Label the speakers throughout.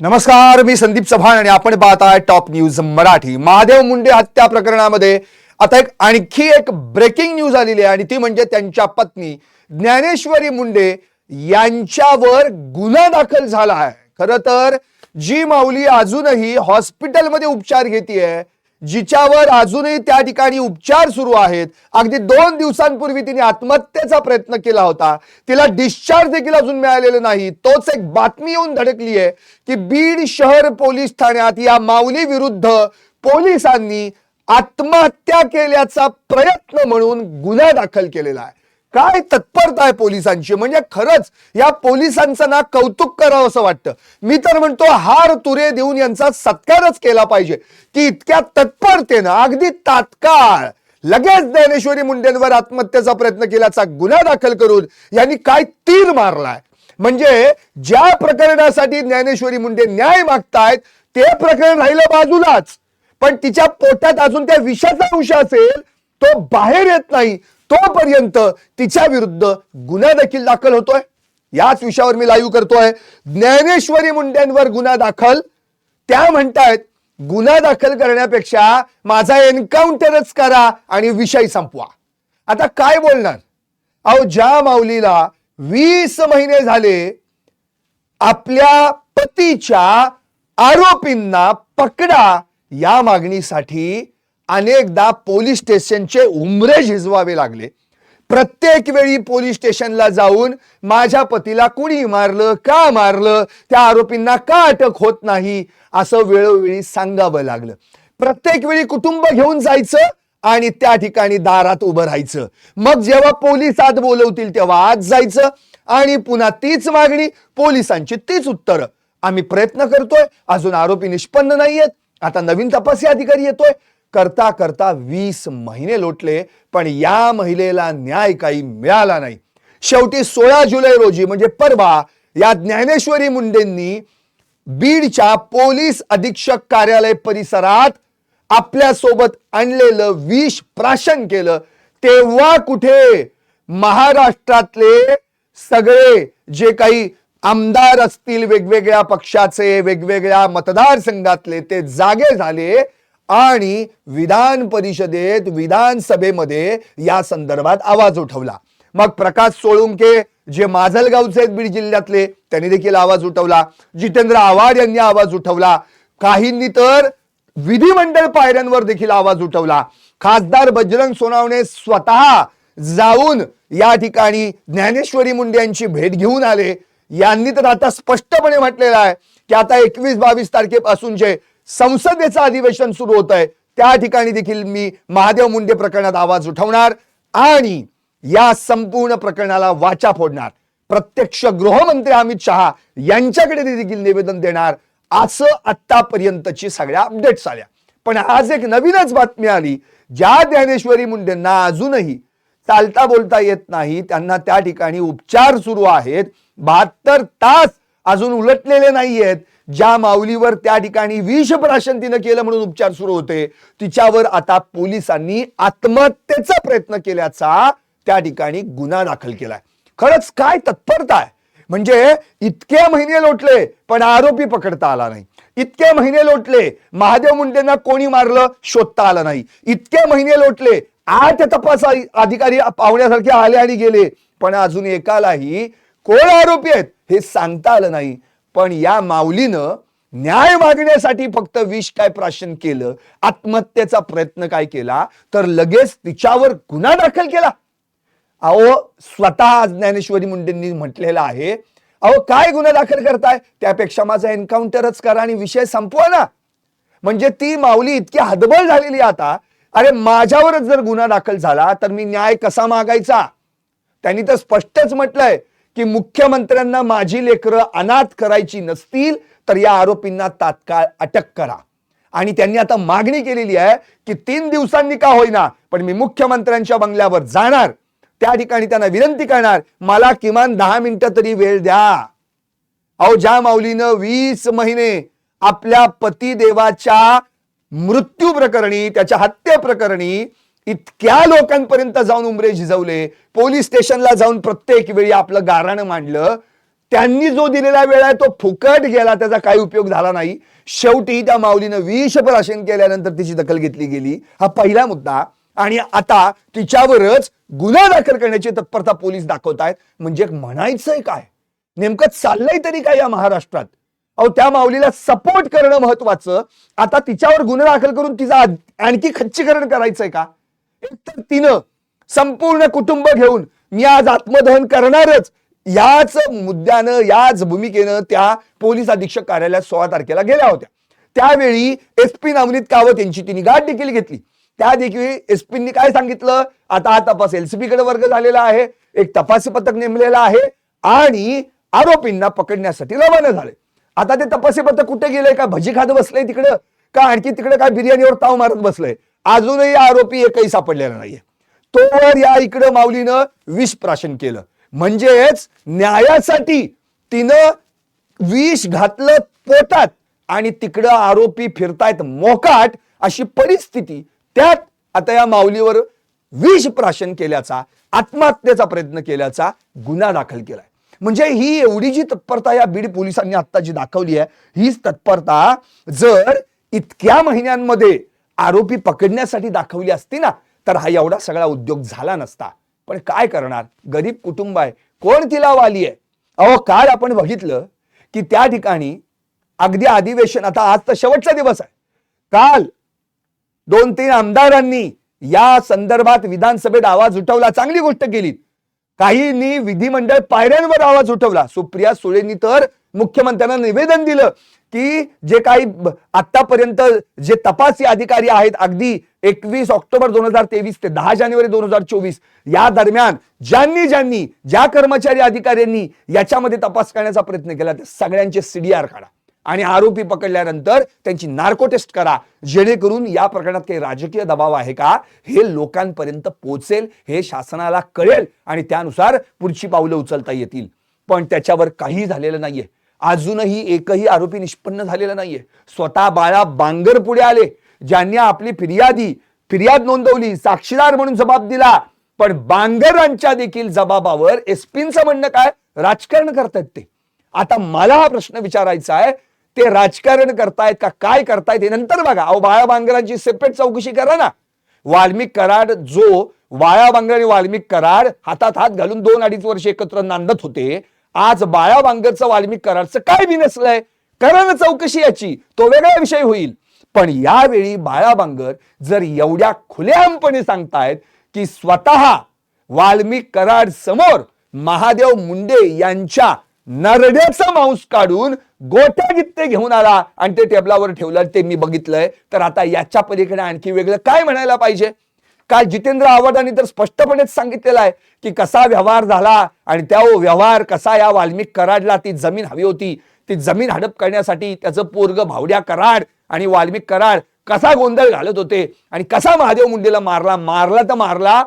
Speaker 1: नमस्कार मी संदीप चव्हाण आणि आपण पाहताय टॉप न्यूज मराठी. महादेव मुंडे हत्या प्रकरणामध्ये आता एक आणखी एक ब्रेकिंग न्यूज आलेली आहे आणि ती म्हणजे त्यांच्या पत्नी ज्ञानेश्वरी मुंडे यांच्यावर गुन्हा दाखल झाला आहे. खर तर जी माऊली अजूनही हॉस्पिटलमध्ये उपचार घेतीये जिच्यावर अजूनही त्या ठिकाणी उपचार सुरू आहेत. अगदी दोन दिवसांपूर्वी तिने आत्महत्येचा प्रयत्न केला होता. तिला डिस्चार्ज देखील अजून मिळालेलं नाही. तोच एक बातमी येऊन धडकली आहे की बीड शहर पोलीस ठाण्यात या माऊली विरुद्ध पोलिसांनी आत्महत्या केल्याचा प्रयत्न म्हणून गुन्हा दाखल केलेला आहे. काय तत्परता आहे पोलिसांची? म्हणजे खरंच या पोलिसांचं ना कौतुक करावं असं वाटतं. मी तर म्हणतो हार तुरे देऊन यांचा सत्कारच केला पाहिजे. की इतक्या तत्परतेनं अगदी तात्काळ लगेच ज्ञानेश्वरी मुंडेंवर आत्महत्येचा प्रयत्न केल्याचा गुन्हा दाखल करून यांनी काय तीर मारलाय? म्हणजे ज्या प्रकरणासाठी ज्ञानेश्वरी मुंडे न्याय मागतायत ते प्रकरण राहिलं बाजूलाच. पण तिच्या पोटात अजून त्या विषाचा अंश असेल तो बाहेर येत नाही. तोपर्यंत तिच्या विरुद्ध गुन्हा देखील दाखल होतोय. याच विषयावर मी लाईव्ह करतोय. ज्ञानेश्वरी मुंड्यांवर गुन्हा दाखल. त्या म्हणतायत गुन्हा दाखल करण्यापेक्षा माझा एन्काउंटरच करा आणि विषय संपवा. आता काय बोलणार? अहो ज्या माऊलीला वीस महिने झाले आपल्या पतीच्या आरोपींना पकडा या मागणीसाठी अनेकदा पोलीस स्टेशनचे उमरे झिजवावे लागले. प्रत्येक वेळी पोलीस स्टेशनला जाऊन माझ्या पतीला कुणी मारलं का मारलं त्या आरोपींना का अटक होत नाही असं वेळोवेळी सांगावं लागलं. प्रत्येक वेळी कुटुंब घेऊन जायचं आणि त्या ठिकाणी दारात उभं राहायचं. मग जेव्हा पोलीस आत बोलवतील तेव्हा आत जायचं आणि पुन्हा तीच मागणी पोलिसांची तीच उत्तरं. आम्ही प्रयत्न करतोय अजून आरोपी निष्पन्न नाहीयेत. आता नवीन तपासी अधिकारी येतोय. करता करता वीस महिने लोटले पण या महिलेला न्याय काही मिळाला नाही. शेवटी सोळा जुलै रोजी म्हणजे परवा या ज्ञानेश्वरी मुंडेंनी बीडच्या पोलीस अधीक्षक कार्यालय परिसरात आपल्यासोबत आणलेलं विष प्राशन केलं. तेव्हा कुठे? महाराष्ट्रातले सगळे जे काही आमदार असतील वेगवेगळ्या पक्षाचे वेगवेगळ्या मतदारसंघातले ते जागे झाले. आणि विधान परिषदेत विधानसभेमध्ये या संदर्भात आवाज उठवला. मग प्रकाश सोळुंके जे माजलगावचे आहेत बीड जिल्ह्यातले त्यांनी देखील आवाज उठवला. जितेंद्र आव्हाड यांनी आवाज उठवला. काहींनी तर विधिमंडळ पायऱ्यांवर देखील आवाज उठवला. खासदार बजरंग सोनावणे स्वतः जाऊन या ठिकाणी ज्ञानेश्वरी मुंडे यांची भेट घेऊन आले. यांनी तर आता स्पष्टपणे म्हटलेलं आहे की आता एकवीस बावीस तारखेपासून जे संसदेचं अधिवेशन सुरू होत आहे त्या ठिकाणी देखील मी महादेव मुंडे प्रकरणात आवाज उठवणार आणि या संपूर्ण प्रकरणाला वाचा फोडणार. प्रत्यक्ष गृहमंत्री अमित शहा यांच्याकडे ते देखील निवेदन देणार असं आतापर्यंतची सगळ्या अपडेट्स आल्या. पण आज एक नवीनच बातमी आली. ज्या ज्ञानेश्वरी मुंडेंना अजूनही चालता बोलता येत नाही त्यांना त्या ठिकाणी उपचार सुरू आहेत. बहात्तर तास अजून उलटलेले नाहीयेत. ज्या माऊलीवर त्या ठिकाणी विष प्राशन तिनं केलं म्हणून उपचार सुरू होते तिच्यावर आता पोलिसांनी आत्महत्येचा प्रयत्न केल्याचा त्या ठिकाणी गुन्हा दाखल केलाय. खरंच काय तत्परता आहे? म्हणजे इतके महिने लोटले पण आरोपी पकडता आला नाही. इतके महिने लोटले महादेव मुंडेंना कोणी मारलं शोधता आलं नाही. इतके महिने लोटले आठ तपास अधिकारी पाहुण्यासारखे आले आणि गेले. पण अजून एकालाही कोण आरोपी आहेत हे सांगता आलं नाही. पण या माऊलीनं न्याय मागण्यासाठी फक्त विष काय प्राशन केलं आत्महत्येचा प्रयत्न काय केला तर लगेच तिच्यावर गुन्हा दाखल केला. अहो स्वतः ज्ञानेश्वरी मुंडेंनी म्हटलेलं आहे अहो काय गुन्हा दाखल करताय? त्यापेक्षा माझा एन्काउंटरच करा आणि विषय संपवा ना. म्हणजे ती माऊली इतकी हदबल झालेली आता अरे माझ्यावरच जर गुन्हा दाखल झाला तर मी न्याय कसा मागायचा? त्यांनी तर स्पष्टच म्हटलंय की मुख्यमंत्र्यांना माझी लेकरं अनाथ करायची नसतील तर या आरोपींना तात्काळ अटक करा. आणि त्यांनी आता मागणी केलेली आहे की तीन दिवसांनी का होईना पण मी मुख्यमंत्र्यांच्या बंगल्यावर जाणार. त्या ठिकाणी त्यांना विनंती करणार मला किमान दहा मिनिटं तरी वेळ द्या. अहो ज्या माऊलीनं वीस महिने आपल्या पतिदेवाच्या मृत्यू प्रकरणी त्याच्या हत्ये प्रकरणी इतक्या लोकांपर्यंत जाऊन उमरे झिजवले. पोलीस स्टेशनला जाऊन प्रत्येक वेळी आपलं गाराणं मांडलं. त्यांनी जो दिलेला वेळ आहे तो फुकट गेला त्याचा काही उपयोग झाला नाही. शेवटी त्या माऊलीनं विष प्राशन केल्यानंतर तिची दखल घेतली गेली. हा पहिला मुद्दा. आणि आता तिच्यावरच गुन्हा दाखल करण्याची तत्परता पोलीस दाखवत आहेत. म्हणजे म्हणायचंय काय? नेमकं चाललंय तरी काय या महाराष्ट्रात? अहो त्या माऊलीला सपोर्ट करणं महत्वाचं. आता तिच्यावर गुन्हा दाखल करून तिचा आणखी खच्चीकरण करायचंय का? तर तिनं संपूर्ण कुटुंब घेऊन मी आज आत्मदहन करणारच. याच मुद्द्यानं याच भूमिकेनं त्या पोलीस अधीक्षक कार्यालयात सोळा तारखेला गेल्या होत्या. त्यावेळी एस पी नवनीत कावत यांची तिने गाठ देखील घेतली. त्या देखील एस पींनी काय सांगितलं? आता हा तपास एलसीबी कडे वर्ग झालेला आहे. एक तपास पथक नेमलेलं आहे आणि आरोपींना पकडण्यासाठी रवाना झाले आता ते तपासी पथक कुठे गेलंय? का भजी खात बसलंय तिकडं? का आणखी तिकडे काय बिर्याणीवर ताव मारत बसलंय? अजूनही आरोपी एकही सापडलेला नाहीये. तोवर या इकडं माऊलीनं विष प्राशन केलं. म्हणजेच न्यायासाठी तिनं विष घातलं पोटात आणि तिकडं आरोपी फिरतायत मोकाट अशी परिस्थिती त्यात आता या माऊलीवर विष प्राशन केल्याचा आत्महत्येचा प्रयत्न केल्याचा गुन्हा दाखल केलाय. म्हणजे ही एवढी जी तत्परता या बीड पोलिसांनी आता जी दाखवली आहे हीच तत्परता जर इतक्या महिन्यांमध्ये आरोपी पकडण्यासाठी दाखवली असती ना तर हा एवढा सगळा उद्योग झाला नसता. पण काय करणार? गरीब कुटुंब आहे. कोण तिला वाली आहे? अहो काल आपण बघितलं की त्या ठिकाणी अगदी अधिवेशन आता आज तर शेवटचा दिवस आहे. काल दोन तीन आमदारांनी या संदर्भात विधानसभेत आवाज उठवला चांगली गोष्ट केली काहींनी विधिमंडळ पायऱ्यांवर आवाज उठवला. सुप्रिया सुळेंनी तर मुख्यमंत्र्यांना निवेदन दिलं की जे काही आतापर्यंत जे तपासी अधिकारी आहेत अगदी एकवीस ऑक्टोबर दोन हजार तेवीस ते दहा जानेवारी दोन हजार चोवीस या दरम्यान ज्यांनी ज्यांनी ज्या कर्मचारी अधिकाऱ्यांनी याच्यामध्ये तपास करण्याचा प्रयत्न केला त्या सगळ्यांचे सीडीआर काढा. आणि आरोपी पकडल्यानंतर त्यांची नार्को टेस्ट करा जेणेकरून या प्रकरणात काही राजकीय दबाव आहे का? हे लोकांपर्यंत पोहोचेल हे शासनाला कळेल आणि त्यानुसार पुढची पावलं उचलता येतील. पण त्याच्यावर काही झालेलं नाहीये. अजूनही एकही आरोपी निष्पन्न झालेला नाहीये. स्वतः बाळा बांगर पुढे आले. ज्यांनी आपली फिर्यादी फिर्याद नोंदवली साक्षीदार म्हणून जबाब दिला. पण बांगरांच्या देखील जबाबावर एसपींचं म्हणणं काय? राजकारण करतायत ते. आता मला हा प्रश्न विचारायचा आहे ते राजकारण करतायत का काय करतायत हे नंतर बघा. अहो बाळा बांगरांची सेपरेट चौकशी करा ना. वाल्मिक कराड जो बाळा बांगर आणि वाल्मिक कराड हातात हात घालून दोन अडीच वर्ष एकत्र नांदत होते आज बाळा वांगरचं वाल्मिक कराडचं काय बिनसलंय करा ना चौकशी याची तो वेगळा विषय होईल. पण यावेळी बाळा बांगर जर एवढ्या खुलेआमपणे सांगतायत की स्वतः वाल्मिक कराड समोर महादेव मुंडे यांच्या नरड्याचा मांस काढून गोट्या गित्ते घेऊन आला आणि ते टेबलावर ठेवलं ते मी बघितलंय तर आता याच्या पलीकडे आणखी वेगळं काय म्हणायला पाहिजे? काल जितेंद्र आव्हाडांनी तर स्पष्टपणेच सांगितलेलं आहे की कसा व्यवहार झाला आणि त्या व्यवहार कसा या वाल्मिक कराडला ती जमीन हवी होती. ती जमीन हडप करण्यासाठी त्याचं पोरग भावड्या कराड आणि वाल्मिक कराड कसा गोंधळ घालत होते आणि कसा महादेव मुंडेला मारला मारला तर मारला.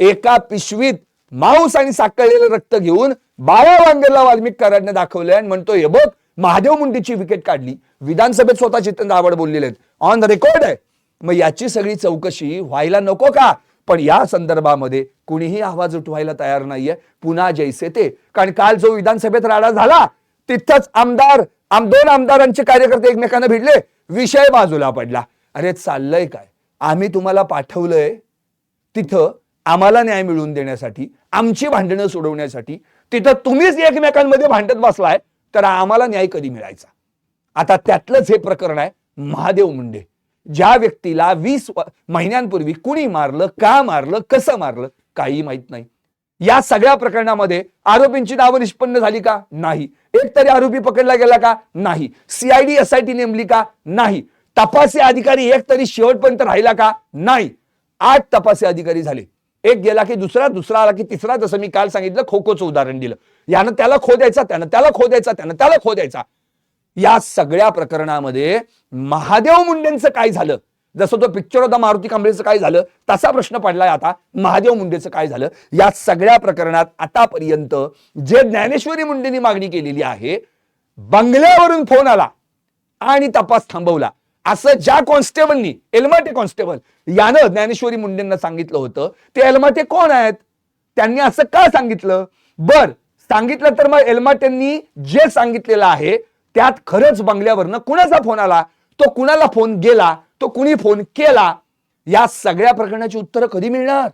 Speaker 1: एका पिशवीत मांस आणि साखळलेलं रक्त घेऊन बाळा वांगेला वाल्मिक कराडने दाखवलंय आणि म्हणतो हे बघ महादेव मुंडेची विकेट काढली. विधानसभेत स्वतः जितेंद्र आवड बोललेले आहेत. ऑन द रेकॉर्ड आहे. मग याची सगळी चौकशी व्हायला नको का? पण या संदर्भामध्ये कुणीही आवाज उठवायला तयार नाहीये. पुन्हा जैसे ते. कारण काल जो विधानसभेत राडा झाला तिथंच आमदार आम दोन आमदारांचे कार्यकर्ते एकमेकांना भिडले. विषय बाजूला पडला. अरे चाललंय काय? आम्ही तुम्हाला पाठवलंय तिथं आम्हाला न्याय मिळवून देण्यासाठी आमची भांडणं सोडवण्यासाठी. तिथं तुम्हीच एकमेकांमध्ये भांडत बसलाय तर आम्हाला न्याय कधी मिळायचा? आता त्यातलंच हे प्रकरण आहे. महादेव मुंडे. ज्या व्यक्तीला वीस महिन्यांपूर्वी कुणी मारलं का मारलं कसं मारलं काही माहीत नाही. या सगळ्या प्रकरणामध्ये आरोपींची नावं निष्पन्न झाली का? नाही. एक तरी आरोपी पकडला गेला का? नाही. सीआयडी एसआयटी नेमली का? नाही. तपासी अधिकारी एक तरी शेवटपर्यंत राहिला का? नाही. आठ तपासी अधिकारी झाले. एक गेला की दुसरा दुसरा आला की तिसरा. जसं मी काल सांगितलं खो खोचं उदाहरण दिलं. यानं त्याला खो द्यायचा त्यानं त्याला खो द्यायचा त्यानं त्याला खो द्यायचा. या सगळ्या प्रकरणामध्ये महादेव मुंडेंचं काय झालं? जसं तो पिक्चर होता मारुती कांबळेचं काय झालं? तसा प्रश्न पडलाय आता महादेव मुंडेचं काय झालं? या सगळ्या प्रकरणात आतापर्यंत जे ज्ञानेश्वरी मुंडेंनी मागणी केलेली आहे बंगल्यावरून फोन आला आणि तपास थांबवला. असं ज्या कॉन्स्टेबलनी एलमाटे कॉन्स्टेबल यानं ज्ञानेश्वरी मुंडेंना सांगितलं होतं ते एलमाटे कोण आहेत? त्यांनी असं का सांगितलं? बर सांगितलं तर मग एल्माटेंनी जे सांगितलेलं आहे त्यात खरंच बंगल्यावरनं कुणाचा फोन आला? तो कुणाला फोन गेला? तो कुणी फोन केला? या सगळ्या प्रकरणाची उत्तरं कधी मिळणार?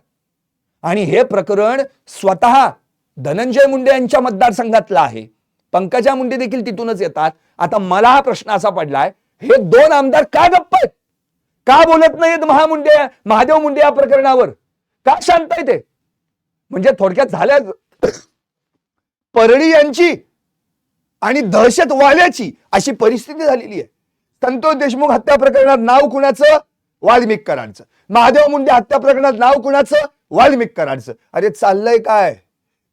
Speaker 1: आणि हे प्रकरण स्वतः धनंजय मुंडे यांच्या मतदारसंघातलं आहे. पंकजा मुंडे देखील तिथूनच येतात. आता मला हा प्रश्न असा पडलाय हे दोन आमदार का गप्प आहेत? का बोलत नाहीत महामुंडे महादेव मुंडे या प्रकरणावर? का शांत आहे ते म्हणजे थोडक्यात झाल्या परळी यांची आणि दहशत वाल्याची अशी परिस्थिती झालेली आहे. संतोष देशमुख हत्या प्रकरणात नाव कुणाचं? वाल्मिककरांचं. महादेव मुंडे हत्या प्रकरणात नाव कुणाचं? वाल्मिककरांचं. अरे चाललंय काय?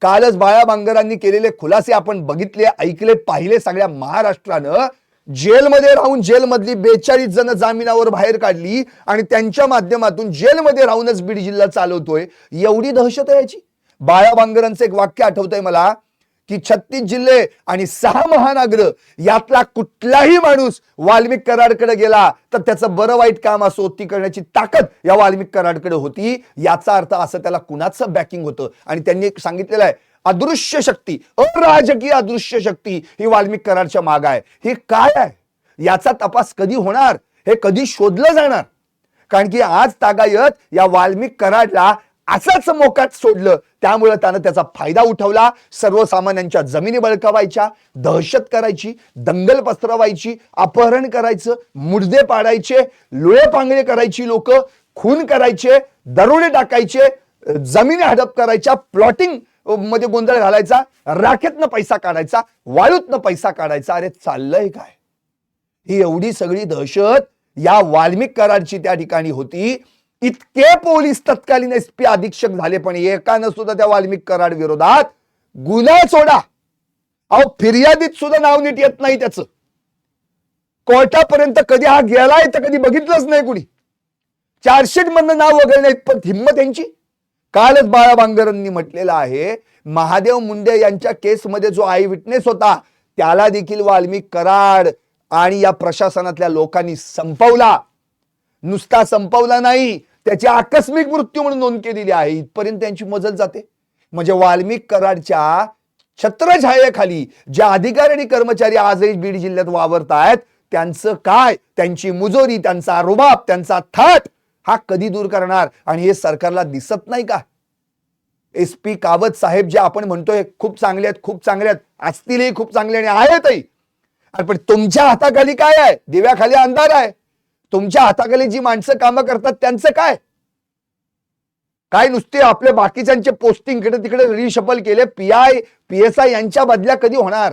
Speaker 1: कालच बाळा बांगरांनी केलेले खुलासे आपण बघितले ऐकले पाहिले सगळ्या महाराष्ट्रानं. जेलमध्ये राहून जेलमधली बेचाळीस जण जामिनावर बाहेर काढली आणि त्यांच्या माध्यमातून जेलमध्ये राहूनच बीड जिल्हा चालवतोय. एवढी दहशत आहे याची. बाळा बांगरांचं एक वाक्य आठवतंय मला. की छत्तीस जिल्हे आणि सहा महानगर यातला कुठलाही माणूस वाल्मिक कराडकडे गेला तर त्याचं बरं वाईट काम असो ती करण्याची ताकद या वाल्मिक कराडकडे होती. याचा अर्थ असं त्याला कुणाचं बॅकिंग होतं? आणि त्यांनी एक सांगितलेलं आहे अदृश्य शक्ती अराजकीय अदृश्य शक्ती ही वाल्मिक कराडच्या माग आहे. हे काय आहे? याचा तपास कधी होणार? हे कधी शोधलं जाणार? कारण की आज तागायत या वाल्मिक कराडला असंच मोकात सोडलं. त्यामुळे त्यानं त्याचा फायदा उठवला. सर्वसामान्यांच्या जमिनी बळकावायच्या दहशत करायची दंगल पसरवायची अपहरण करायचं मुडदे पाडायचे लुळे पांगळे करायची लोक खून करायचे दरोडे टाकायचे जमिनी हडप करायच्या प्लॉटिंगमध्ये गोंधळ घालायचा राखेतनं पैसा काढायचा वाळूतनं पैसा काढायचा. अरे चाललंय काय? ही एवढी सगळी दहशत या वाल्मिक कराडची त्या ठिकाणी होती. इतके पोलीस तत्कालीन एस पी अधीक्षक झाले पण एकानं सुद्धा त्या वाल्मिक कराड विरोधात गुन्हा सोडा. अहो फिर्यादीत सुद्धा नाव नीट येत नाही त्याचं. कोर्टापर्यंत कधी हा गेलाय तर कधी बघितलंच नाही कुणी. चार्जशीट मधनं नाव वगैरे नाही पण हिंमत यांची. कालच बाळा बांगरांनी म्हटलेलं आहे महादेव मुंडे यांच्या केसमध्ये जो आय विटनेस होता त्याला देखील वाल्मिक कराड आणि या प्रशासनातल्या लोकांनी संपवला. नुसता संपवला नाही त्याची आकस्मिक मृत्यू म्हणून नोंद केलेली आहे. इथपर्यंत त्यांची मजल जाते. म्हणजे वाल्मिक कराडच्या छत्रछायेखाली ज्या अधिकारी आणि कर्मचारी आजही बीड जिल्ह्यात वावरत आहेत त्यांचं काय? त्यांची मुजोरी त्यांचा रुबाब त्यांचा थाट हा कधी दूर करणार? आणि हे सरकारला दिसत नाही का? एस पी कावत साहेब जे आपण म्हणतोय खूप चांगले आहेत खूप चांगले आहेत. असतीलही खूप चांगले आणि आहेतही. पण तुमच्या हाताखाली काय आहे? दिव्याखाली अंधार आहे. तुमच्या हाताखाली जी माणसं कामं करतात त्यांचं काय? काय नुसते आपले बाकीच्यांचे पोस्टिंग इकडे तिकडे रिशफल केले P I P S I यांच्या बदल्या कधी होणार?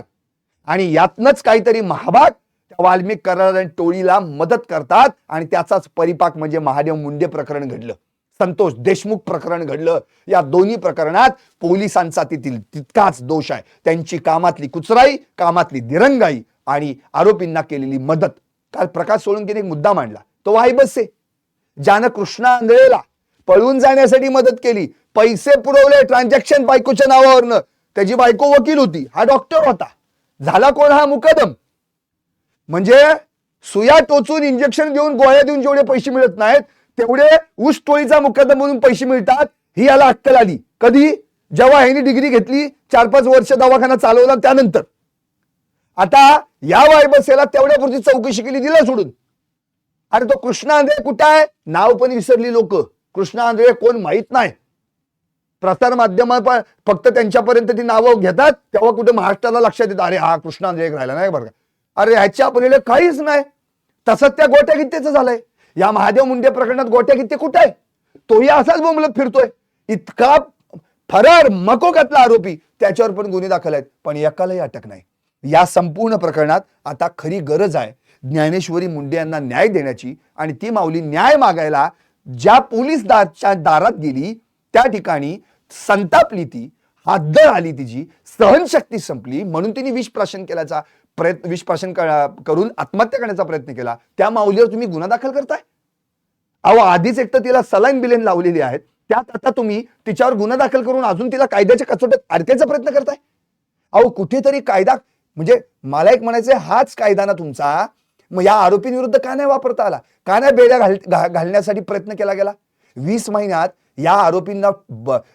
Speaker 1: आणि यातनच काहीतरी महाभाग त्या वाल्मिक करार आणि टोळीला मदत करतात आणि त्याचाच परिपाक म्हणजे महादेव मुंडे प्रकरण घडलं. संतोष देशमुख प्रकरण घडलं. या दोन्ही प्रकरणात पोलिसांचा तेथील तितकाच दोष आहे. त्यांची कामातली कुचराई कामातली दिरंगाई आणि आरोपींना केलेली मदत. काल प्रकाश सोळंकीने एक मुद्दा मांडला. तो वाई बसे ज्यानं कृष्णा आंधळेला पळून जाण्यासाठी मदत केली. पैसे पुरवले ट्रान्झॅक्शन बायकोच्या नावावरनं. त्याची बायको वकील होती. हा डॉक्टर होता. झाला कोण हा मुकदम? म्हणजे सुया टोचून इंजेक्शन देऊन गोळ्या देऊन जेवढे पैसे मिळत नाहीत तेवढे ऊस टोळीचा मुकदम म्हणून पैसे मिळतात. ही याला अक्कल आली. कधी? जेव्हा ह्यानी डिग्री घेतली चार पाच वर्ष दवाखाना चालवला त्यानंतर. आता या वायबसेला तेवढ्यापुरती चौकशी केली दिला सोडून. अरे तो कृष्णा आंधळे कुठं आहे? नाव पण विसरली लोक. कृष्णा आंधळे कोण माहीत नाही. प्रसार माध्यम पण फक्त त्यांच्यापर्यंत ती नावं घेतात तेव्हा कुठे महाराष्ट्राला लक्षात येतं अरे हा कृष्णा आंधळे राहिला नाही बरं का? अरे ह्याच्या पलीकडे काहीच नाही. तसंच त्या गोट्या कित्तेचं झालंय. या महादेव मुंडे प्रकरणात गोट्या कित्ते कुठे आहे? तोही असाच बोंबलत फिरतोय. इतका फरार मकोकातला आरोपी. त्याच्यावर पण गुन्हे दाखल आहेत. पण एकालाही अटक नाही. या संपूर्ण प्रकरणात आता खरी गरज आहे. ज्ञानेश्वरी मुंडे यांना न्याय देण्याची आणि ती माऊली न्याय मागायला ज्या पोलीस दारच्या दारात गेली त्या ठिकाणी संतापली ती हातदळ आली तिची सहनशक्ती संपली म्हणून तिने विष प्राशन केल्याचा प्रयत्न विष प्राशन करून आत्महत्या करण्याचा प्रयत्न केला. त्या माऊलीवर तुम्ही गुन्हा दाखल करताय? अहो आधीच एक तर तिला सलाईन बिलेन लावलेली आहेत. त्यात आता तुम्ही तिच्यावर गुन्हा दाखल करून अजून तिला कायद्याच्या कचोट्यात अडकायचा प्रयत्न करताय? अहो कुठेतरी कायदा म्हणजे मला एक म्हणायचं हाच कायदा ना तुमचा मग या आरोपींविरुद्ध का नाही वापरता आला? का नाही बेड्या घाल घालण्यासाठी प्रयत्न केला गेला? वीस महिन्यात या आरोपींना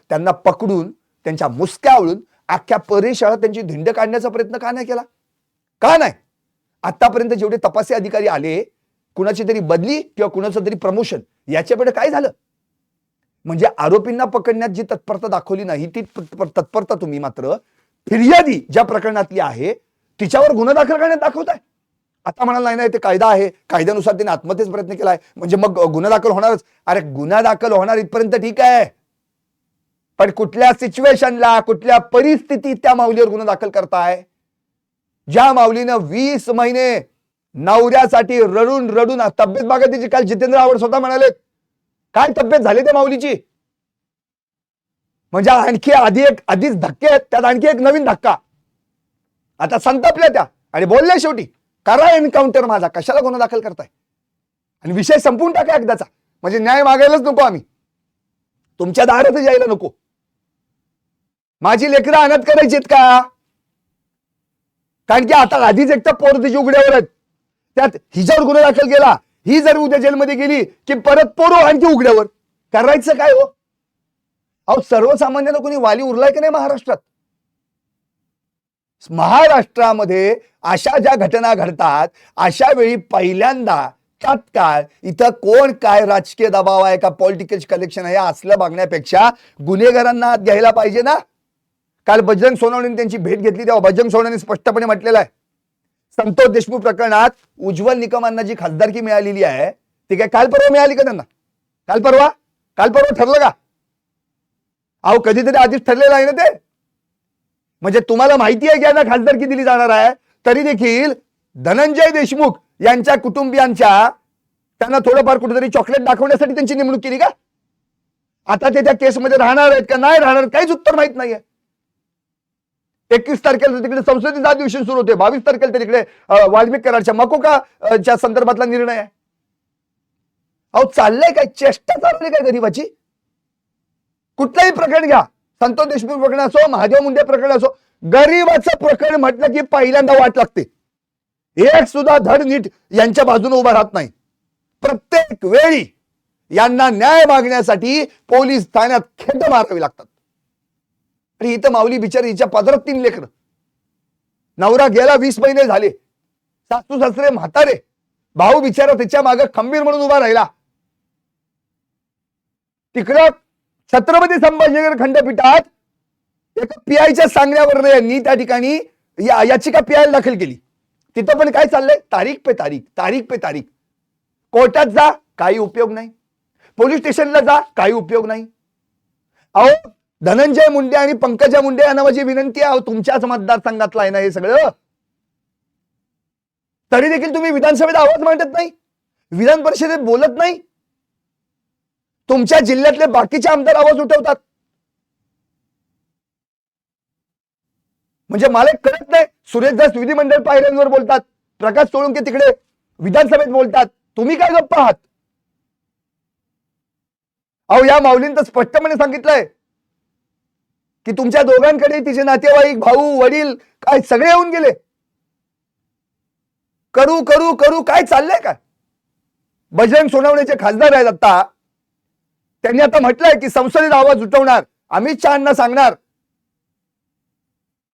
Speaker 1: त्यांना पकडून त्यांच्या मुसक्यावळून अख्ख्या परिसरात त्यांची धिंड काढण्याचा प्रयत्न का नाही केला? का नाही? आतापर्यंत जेवढे तपासी अधिकारी आले कुणाची तरी बदली किंवा कुणाचं तरी प्रमोशन याच्याकडे काय झालं? म्हणजे आरोपींना पकडण्यात जी तत्परता दाखवली नाही ती तत्परता तुम्ही मात्र फिर्यादी ज्या प्रकरणातली आहे तिच्यावर गुन्हा दाखल करण्यात आहे. आता म्हणाल नाही नाही ते कायदा आहे. कायद्यानुसार तिने आत्महत्येचा प्रयत्न केला आहे म्हणजे मग गुन्हा दाखल होणारच. अरे गुन्हा दाखल होणार इथपर्यंत ठीक आहे. पण कुठल्या सिच्युएशनला कुठल्या परिस्थितीत त्या माऊलीवर गुन्हा दाखल करताय? ज्या माऊलीनं वीस महिने नवऱ्यासाठी रडून रडून तब्येत बागा तिची काल जितेंद्र आवड स्वतः म्हणाले काय तब्येत झाली त्या माऊलीची? म्हणजे आणखी आधी एक आधीच धक्के आहेत. त्यात आणखी एक नवीन धक्का. आता संतापल्या त्या. आणि बोलल्या शेवटी करा एन्काउंटर माझा. कशाला गुन्हा दाखल करताय? आणि विषय संपून टाका एकदाचा. म्हणजे न्याय मागायलाच नको आम्ही. तुमच्या दारातच यायला नको. माझी लेकरं अनाथ करायचीत का? कारण की आता आधीच एक तर पोर तिची उघड्यावर आहेत. त्यात हिच्यावर गुन्हा दाखल केला. ही जर उद्या जेलमध्ये गेली की परत पोरो आणखी उघड्यावर. करायचं काय हो? अहो सर्वसामान्यांना कोणी वाली उरलाय की नाही महाराष्ट्रात? महाराष्ट्रामध्ये अशा ज्या घटना घडतात अशा वेळी पहिल्यांदा तात्काळ इथं कोण काय राजकीय दबाव आहे का पॉलिटिकल कलेक्शन आहे असलं बघण्यापेक्षा गुन्हेगारांना आत घ्यायला पाहिजे ना. काल बजरंग सोनवणेने त्यांची भेट घेतली तेव्हा बजरंग सोनवणे स्पष्टपणे म्हटलेलं आहे. संतोष देशमुख प्रकरणात उज्ज्वल निकमांना जी खासदारकी मिळालेली आहे ती काय काल परवा मिळाली का त्यांना? काल परवा? काल परवा ठरलं का? अहो कधीतरी आधीच ठरलेलं आहे ना ते. म्हणजे तुम्हाला माहिती आहे की यांना खासदारकी दिली जाणार आहे? तरी देखील धनंजय देशमुख यांच्या कुटुंबियांच्या त्यांना थोडंफार कुठेतरी चॉकलेट दाखवण्यासाठी त्यांची नेमणूक केली का? आता ते त्या केसमध्ये राहणार आहेत का नाही राहणार काहीच उत्तर माहीत नाहीये. एकवीस तारखेला तिकडे संसदेचं अधिवेशन सुरू होते. बावीस तारखेला तर तिकडे अं, वाल्मिक मकोका च्या संदर्भातला निर्णय आहे. अहो चाललंय काय? चेष्टा चालली काय गरीबाची? कुठलंही प्रकरण घ्या. संतोष देशमुख प्रकरण असो महादेव मुंडे प्रकरण असो गरीबाचं प्रकरण म्हटलं की पहिल्यांदा वाट लागते. एक सुद्धा धड नीट यांच्या बाजूने उभा राहत नाही. प्रत्येक वेळी यांना न्याय मागण्यासाठी पोलीस ठाण्यात खेद मारावी लागतात. आणि इथं माऊली बिचारी हिच्या पदरात तीन लेकर. नवरा गेला वीस महिने झाले. सासू सासरे म्हातारे. भाऊ बिचारा तिच्यामागे खंबीर म्हणून उभा राहिला. तिकडं छत्रपती संभाजीनगर खंडपीठात एका पीआयच्या सांगण्यावर यांनी त्या ठिकाणी या- याचिका पीआय दाखल केली. तिथं पण काय चाललंय? तारीख पे तारीख तारीख पे तारीख. कोर्टात जा काही उपयोग नाही. पोलीस स्टेशनला जा काही उपयोग नाही. अहो धनंजय मुंडे आणि पंकजा मुंडे यांना माझी विनंती आहे तुमच्याच मतदारसंघातला आहे ना हे सगळं? तरी देखील तुम्ही विधानसभेत आवाज मांडत नाही. विधान परिषदेत बोलत नाही. तुमच्या जिल्ह्यातले बाकीचे आमदार आवाज उठवतात. म्हणजे मला कळत नाही सुरेश दास विधिमंडळ पायऱ्यांवर बोलतात प्रकाश सोळुंके तिकडे विधानसभेत बोलतात. तुम्ही काय गप्पा आहात? अहो या माऊलींचं तर स्पष्टपणे सांगितलंय की तुमच्या दोघांकडे तिचे नातेवाईक भाऊ वडील काय सगळे येऊन गेले. करू करू करू काय चाललंय का बजरंग सोनवण्याचे खासदार आहेत आता. त्यांनी आता म्हटलंय की संसदेत आवाज उठवणार. अमित शहाना सांगणार.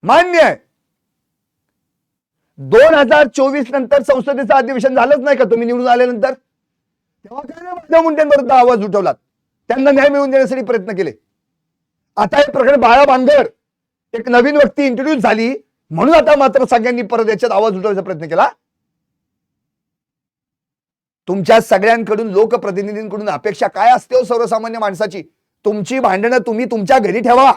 Speaker 1: मान्य आहे. दोन हजार चोवीस नंतर संसदेचं अधिवेशन झालंच नाही का? तुम्ही निवडून आल्यानंतर? तेव्हा काय नाही मुंडेंविरुद्ध आवाज उठवलात. त्यांना न्याय मिळवून देण्यासाठी प्रयत्न केले. आता हे प्रकरण बाळा बांगर एक नवीन व्यक्ती इंट्रोड्यूस झाली. म्हणून आता मात्र सगळ्यांनी परत याच्यात आवाज उठवायचा प्रयत्न केला. तुमच्या सगळ्यांकडून लोकप्रतिनिधींकडून अपेक्षा काय असते हो सर्वसामान्य माणसाची? तुमची भांडणं तुम्ही तुमच्या घरी ठेवा.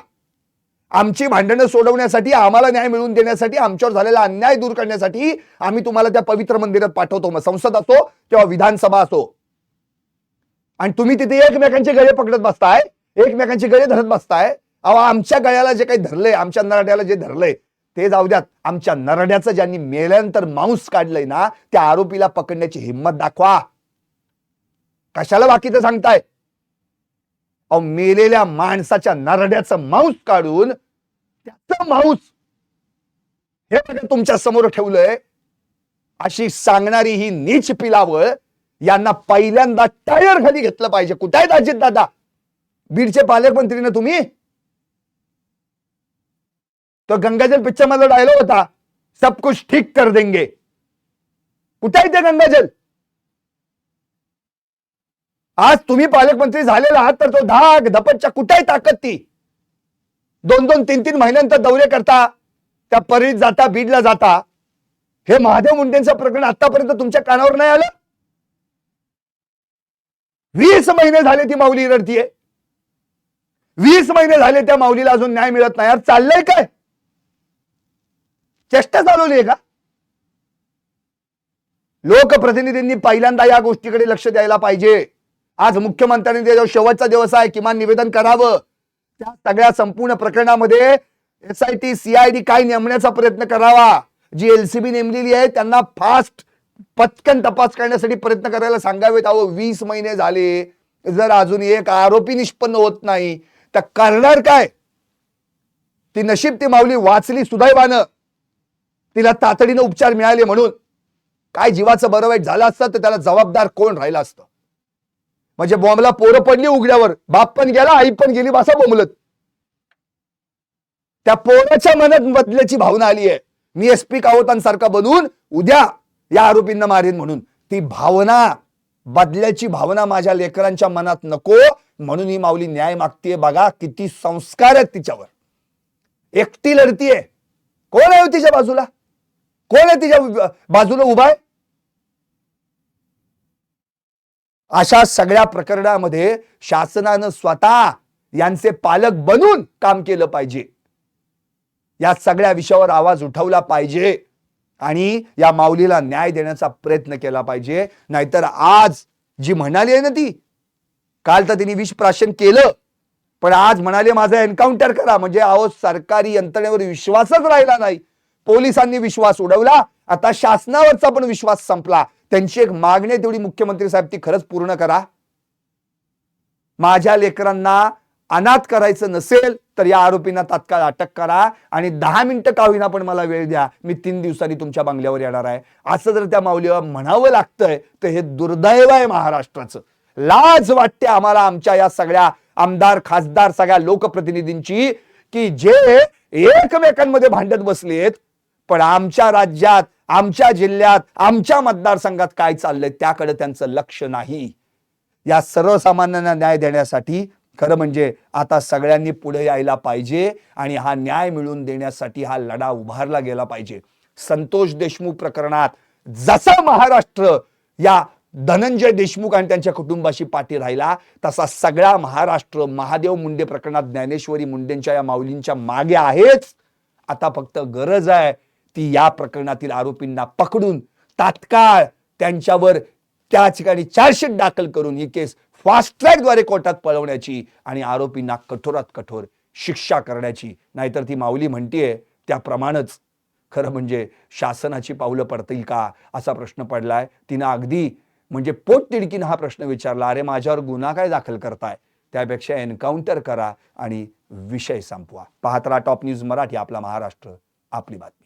Speaker 1: आमची भांडणं सोडवण्यासाठी आम्हाला न्याय मिळवून देण्यासाठी आमच्यावर झालेला अन्याय दूर करण्यासाठी आम्ही तुम्हाला त्या पवित्र मंदिरात पाठवतो. मग संसद असो किंवा विधानसभा असो. आणि तुम्ही तिथे एकमेकांचे गळे पकडत बसताय. एकमेकांचे गळे धरत बसताय. अहो आमच्या गळ्याला जे काही धरलंय आमच्या नराट्याला जे धरलंय ते जाऊ द्यात. आमच्या नरड्याचं ज्यांनी मेल्यानंतर मांस काढलंय ना त्या आरोपीला पकडण्याची हिंमत दाखवा. कशाला बाकीचं सांगताय? अहो मेलेल्या माणसाच्या नरड्याचं मांस काढून त्याचं मांस हे बघा तुमच्यासमोर ठेवलंय. अशी सांगणारी ही नीच पिलावळ यांना पहिल्यांदा टायर खाली घेतलं पाहिजे. कुठे आहेत अजित दादा? बीडचे पालकमंत्री ना तुम्ही? तो गंगाजल पिक्चर मधला डायलॉग होता. सब कुछ ठीक कर देंगे. कुठे आहे ते गंगाजल? आज तुम्ही पालकमंत्री झालेला आहात तर तो धाक धपटच्या कुठे आहे ताकद ती. दोन दोन तीन तीन महिन्यानंतर दौरे करता त्या परळीत जाता बीडला जाता. हे महादेव मुंडेंचं प्रकरण आतापर्यंत तुमच्या कानावर नाही आलं? वीस महिने झाले ती माऊली रडतीये. वीस महिने झाले त्या माऊलीला अजून न्याय मिळत नाही. यार चाललंय काय? चेष्टा चालवली आहे का? लोकप्रतिनिधींनी पहिल्यांदा या गोष्टीकडे लक्ष द्यायला पाहिजे. आज मुख्यमंत्र्यांनी जो शेवटचा दिवस आहे किमान निवेदन करावं. त्या सगळ्या संपूर्ण प्रकरणामध्ये एस आय टी सीआयडी काय नेमण्याचा प्रयत्न करावा. जी एलसीबी नेमलेली आहे त्यांना फास्ट पटकन तपास करण्यासाठी प्रयत्न करायला सांगावेत. अहो वीस महिने झाले. जर अजून एक आरोपी निष्पन्न होत नाही तर करणार काय? ती नशीब ती माऊली वाचली सुदैवानं. तिला तातडीनं उपचार मिळाले म्हणून काय जीवाचं बरं वाईट झालं असतं तर त्याला जबाबदार कोण राहिलं असतं? म्हणजे बॉम्बला पोरं पडली उघड्यावर बाप पण गेला आई पण गेली बसा बोंबलत. त्या पोराच्या मनात बदल्याची भावना आली आहे. मी एस पी कावतांसारखा बनवून उद्या या आरोपींना मारेन म्हणून. ती भावना बदल्याची भावना माझ्या लेकरांच्या मनात नको म्हणून ही माऊली न्याय मागतीये बघा किती संस्कार आहेत तिच्यावर. एकटी लढतीये. कोण आहे तिच्या बाजूला? कोण आहे तिच्या बाजूला उभा आहे? अशा सगळ्या प्रकरणामध्ये शासनानं स्वतः यांचे पालक बनून काम केलं पाहिजे. या सगळ्या विषयावर आवाज उठवला पाहिजे आणि या माऊलीला न्याय देण्याचा प्रयत्न केला पाहिजे. नाहीतर आज जी म्हणाली आहे ना ती काल तर तिने विष प्राशन केलं पण आज म्हणाले माझा एन्काउंटर करा. म्हणजे अहो सरकारी यंत्रणेवर विश्वासच राहिला नाही. पोलिसांनी विश्वास उडवला. आता शासनावरचा पण विश्वास संपला. त्यांची एक मागणी तेवढी मुख्यमंत्री साहेब ती खरंच पूर्ण करा. माझ्या लेकरांना अनाथ करायचं नसेल तर या आरोपींना तात्काळ अटक करा आणि दहा मिनिटं का होईना पण मला वेळ द्या. मी तीन दिवसांनी तुमच्या बंगल्यावर येणार आहे. असं जर त्या माऊलीला म्हणावं लागतंय तर हे दुर्दैव आहे महाराष्ट्राचं. लाज वाटते आम्हाला आमच्या या सगळ्या आमदार खासदार सगळ्या लोकप्रतिनिधींची की जे एकमेकांमध्ये भांडत बसलेत पण आमच्या राज्यात आमच्या जिल्ह्यात आमच्या मतदारसंघात काय चाललंय त्याकडे त्यांचं लक्ष नाही. या सर्वसामान्यांना न्याय देण्यासाठी खरं म्हणजे आता सगळ्यांनी पुढे यायला पाहिजे आणि हा न्याय मिळवून देण्यासाठी हा लढा उभारला गेला पाहिजे. संतोष देशमुख प्रकरणात जसा महाराष्ट्र या धनंजय देशमुख आणि त्यांच्या कुटुंबाशी पाठी राहिला तसा सगळा महाराष्ट्र महादेव मुंडे प्रकरणात ज्ञानेश्वरी मुंडेंच्या या माऊलींच्या मागे आहेच. आता फक्त गरज आहे ती या प्रकरणातील आरोपींना पकडून तात्काळ त्यांच्यावर त्या ठिकाणी चार्जशीट दाखल करून ही केस फास्ट ट्रॅकद्वारे कोर्टात पळवण्याची आणि आरोपींना कठोरात कठोर शिक्षा करण्याची. नाहीतर ती माऊली म्हणतीये त्याप्रमाणेच खरं म्हणजे शासनाची पावलं पडतील का असा प्रश्न पडलाय. तिनं अगदी म्हणजे पोटतिडकीनं हा प्रश्न विचारला अरे माझ्यावर गुन्हा काय दाखल करताय? त्यापेक्षा एन्काउंटर करा आणि विषय संपवा. पाहत राहा टॉप न्यूज मराठी आपला महाराष्ट्र आपली बातमी.